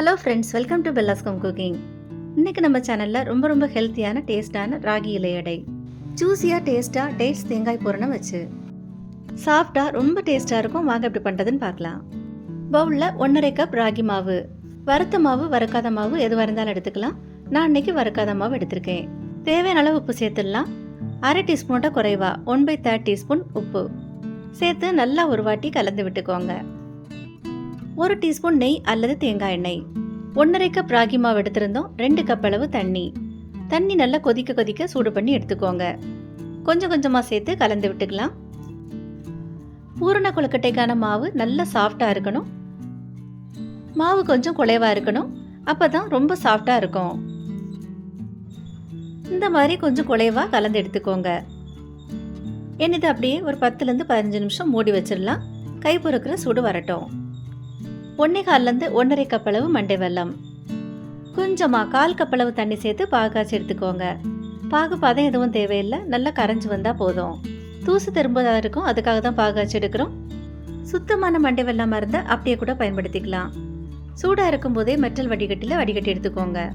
Hello friends welcome to பெல்லாஸ்கம் cooking இன்றைக்கி நம்ம சேனலில் ரொம்ப ரொம்ப ஹெல்த்தியான டேஸ்டான ராகி இலையடை ஜூஸியாக டேஸ்ட்டாக டேட்ஸ் தேங்காய் பூரணம் வச்சு. சாஃப்டாக ரொம்ப டேஸ்ட்டாக இருக்கும். வாங்க எப்படி பண்ணுறதுன்னு பார்க்கலாம். பவுலில் ஒன்றரை கப் ராகி மாவு. வறுத்த மாவு வறுக்காத மாவு எதுவாக இருந்தாலும் எடுத்துக்கலாம். நான் இன்றைக்கி வறுக்காத மாவு எடுத்திருக்கேன். தேவையான அளவு உப்பு சேர்த்துடலாம். அரை டீஸ்பூனோட குறைவா ஒன் பை தேர்ட் டீஸ்பூன் உப்பு. சேர்த்து நல்லா ஒரு வாட்டி கலந்து விட்டுக்கோங்க. ஒரு டீஸ்பூன் நெய் அல்லது தேங்காய் எண்ணெய். ஒன்றரை கப் ராகி மாவு எடுத்திருந்தோம். ரெண்டு கப் அளவு தண்ணி. தண்ணி நல்லா கொதிக்க கொதிக்க சூடு பண்ணி எடுத்துக்கோங்க. கொஞ்சம் கொஞ்சமாக சேர்த்து கலந்து விட்டுக்கலாம். பூரண கொழுக்கட்டைக்கான மாவு நல்லா சாஃப்டாக இருக்கணும். மாவு கொஞ்சம் குலைவாக இருக்கணும். அப்போ தான் ரொம்ப சாஃப்டாக இருக்கும். இந்த மாதிரி கொஞ்சம் குலைவாக கலந்து எடுத்துக்கோங்க. என்னது அப்படியே ஒரு பத்துலேருந்து பதினஞ்சு நிமிஷம் மூடி வச்சிடலாம். கை பொறுக்கிற சூடு வரட்டும். ஒன்னே கால்லேருந்து ஒன்றரை கப் அளவு மண்டை வெல்லம். கொஞ்சமாக கால் கப் அளவு தண்ணி சேர்த்து பாகு காய்ச்சி எடுத்துக்கோங்க. பாகு பதம் எதுவும் தேவையில்லை. நல்லா கரைஞ்சி வந்தால் போதும். தூசு திரும்பதாக இருக்கும். அதுக்காக தான் பாகு காய்ச்சி எடுக்கிறோம். சுத்தமான மண்டை வெல்லமாக இருந்தால் அப்படியே கூட பயன்படுத்திக்கலாம். சூடாக இருக்கும்போதே மெட்டல் வடிகட்டியில் வடிகட்டி எடுத்துக்கோங்க.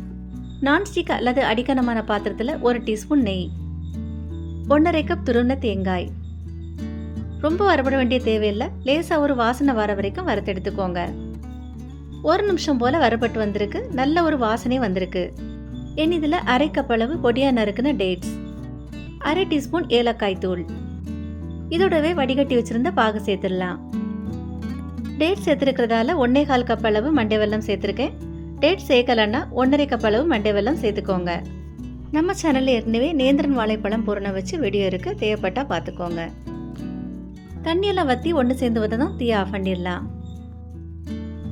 நான்ஸ்டிக் அல்லது அடிக்கனமான பாத்திரத்தில் ஒரு டீஸ்பூன் நெய். ஒன்றரை கப் துருவன தேங்காய். ரொம்ப வரப்பட வேண்டிய தேவையில்லை. லேசாக ஒரு வாசனை வர வரைக்கும் வறுத்து எடுத்துக்கோங்க. ஒரு நிமிஷம் போல வரப்பட்டு வந்திருக்கு. நல்ல ஒரு வாசனை வந்திருக்கு. என் இதில் அரை கப் அளவு பொடியா நறுக்குன டேட்ஸ் அரை டீஸ்பூன் ஏலக்காய் தூள். இதோடவே வடிகட்டி வச்சிருந்த பாகு சேர்த்துடலாம். டேட் சேர்த்துருக்கிறதால ஒன்னே கால் கப் அளவு மண்டை வெல்லம் சேர்த்துருக்கேன். டேட் சேர்க்கலன்னா ஒன்றரை கப் அளவு மண்டை வெல்லம் சேர்த்துக்கோங்க. நம்ம சேனலில் ஏற்கனவே நேந்திரன் வாழைப்பழம் பூரண வச்சு வீடியோ இருக்கு. தேவைப்பட்டா பார்த்துக்கோங்க. தண்ணியெல்லாம் வற்றி ஒன்று சேர்ந்து வந்ததும் தீயை ஆஃப் பண்ணிடலாம்.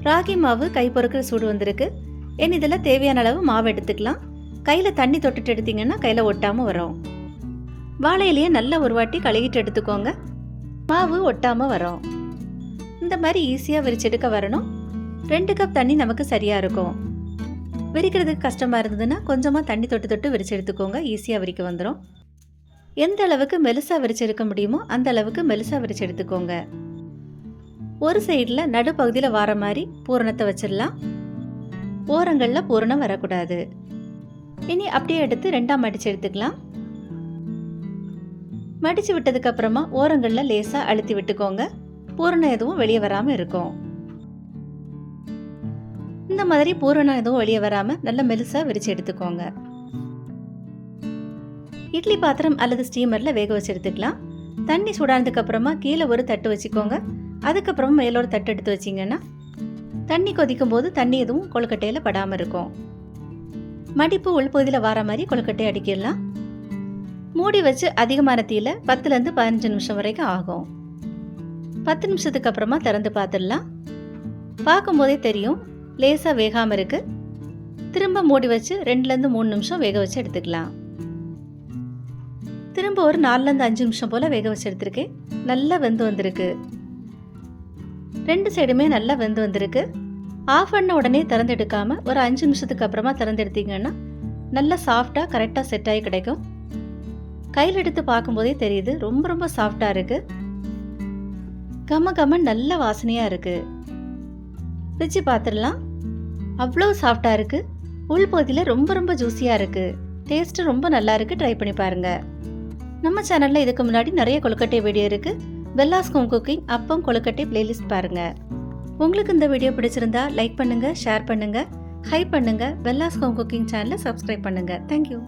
ராகி மாவு கை பொறுக்கிற சூடு வந்திருக்கு. என் இதில் தேவையான அளவு மாவு எடுத்துக்கலாம். கையில் தண்ணி தொட்டுட்டு எடுத்தீங்கன்னா கையில் ஒட்டாமல் வரும். வாழையிலேயே நல்லா ஒரு வாட்டி கழுகிட்டு எடுத்துக்கோங்க. மாவு ஒட்டாமல் வரும். இந்த மாதிரி ஈஸியாக விரிச்செடுக்க வரணும். ரெண்டு கப் தண்ணி நமக்கு சரியாக இருக்கும். விரிக்கிறதுக்கு கஷ்டமாக இருந்ததுன்னா கொஞ்சமாக தண்ணி தொட்டு தொட்டு விரிச்சு எடுத்துக்கோங்க. ஈஸியாக விரிக்க வந்துடும் எந்த அளவுக்கு மெலுசாக விரிச்செடுக்க முடியுமோ அந்த அளவுக்கு மெலுசாக விரிச்சு எடுத்துக்கோங்க. ஒரு சைடில் நடுப்பகுதியில் வர மாதிரி பூரணத்தை வச்சிடலாம். ஓரங்களில் பூரணம் வரக்கூடாது. இனி அப்படியே எடுத்து ரெண்டாம் மடிச்சு எடுத்துக்கலாம். மடிச்சு விட்டதுக்கு அப்புறமா ஓரங்களில் லேசாக அழுத்தி விட்டுக்கோங்க. பூரணம் எதுவும் வெளியே வராமல் இருக்கும். இந்த மாதிரி பூரணம் எதுவும் வெளியே வராமல் நல்ல மெலுசாக விரிச்சு எடுத்துக்கோங்க. இட்லி பாத்திரம் அல்லது ஸ்டீமரில் வேக வச்சு எடுத்துக்கலாம். தண்ணி சூடானதுக்கு அப்புறமா கீழே ஒரு தட்டு வச்சுக்கோங்க. அதுக்கப்புறமா மேலோட தட்டு எடுத்து வச்சிங்கன்னா தண்ணி கொதிக்கும் போது தண்ணி எதுவும் கொழுக்கட்டையில் படாமல் இருக்கும். மடிப்பு உள்பகுதியில் வர மாதிரி கொழுக்கட்டை அடிக்கிடலாம். மூடி வச்சு அதிகமான தீயில பத்துலேருந்து பதினஞ்சு நிமிஷம் வரைக்கும் ஆகும். பத்து நிமிஷத்துக்கு அப்புறமா திறந்து பார்த்துடலாம். பார்க்கும்போதே தெரியும் லேசாக வேகாமல் இருக்கு. திரும்ப மூடி வச்சு ரெண்டுலேருந்து மூணு நிமிஷம் வேக வச்சு எடுத்துக்கலாம். திரும்ப ஒரு நாலுலேருந்து அஞ்சு நிமிஷம் போல் வேக வச்சு எடுத்திருக்கேன். நல்லா வெந்து வந்திருக்கு. ரெண்டு சைடுமே நல்லா வெந்து வந்திருக்கு. ஆஃப் பண்ண உடனே திறந்து ஒரு அஞ்சு நிமிஷத்துக்கு அப்புறமா திறந்தெடுத்தீங்கன்னா நல்லா சாஃப்டாக கரெக்டாக செட் ஆகி கிடைக்கும். கையில் எடுத்து பார்க்கும்போதே தெரியுது ரொம்ப ரொம்ப சாஃப்டாக இருக்குது கம கம நல்ல வாசனையாக இருக்குது பிரிச்சு பார்த்துடலாம். அவ்வளோ சாஃப்டாக இருக்குது உள்பகுதியில் ரொம்ப ரொம்ப ஜூஸியாக இருக்குது டேஸ்ட்டு ரொம்ப நல்லா இருக்குது ட்ரை பண்ணி பாருங்கள் நம்ம சேனலில் இதுக்கு முன்னாடி நிறைய கொழுக்கட்டை வீடியோ இருக்குது வெல்லாஸ் ஹோம் குக்கிங் அப்பம் கொழுக்கட்டை பிளேலிஸ்ட் பாருங்கள் உங்களுக்கு இந்த வீடியோ பிடிச்சிருந்தா லைக் பண்ணுங்கள் ஷேர் பண்ணுங்கள் ஹை பண்ணுங்கள் பண்ணுங்க பெல்லாஸ்கோம் குக்கிங் சேனலை சப்ஸ்கிரைப் பண்ணுங்கள் தேங்க்யூ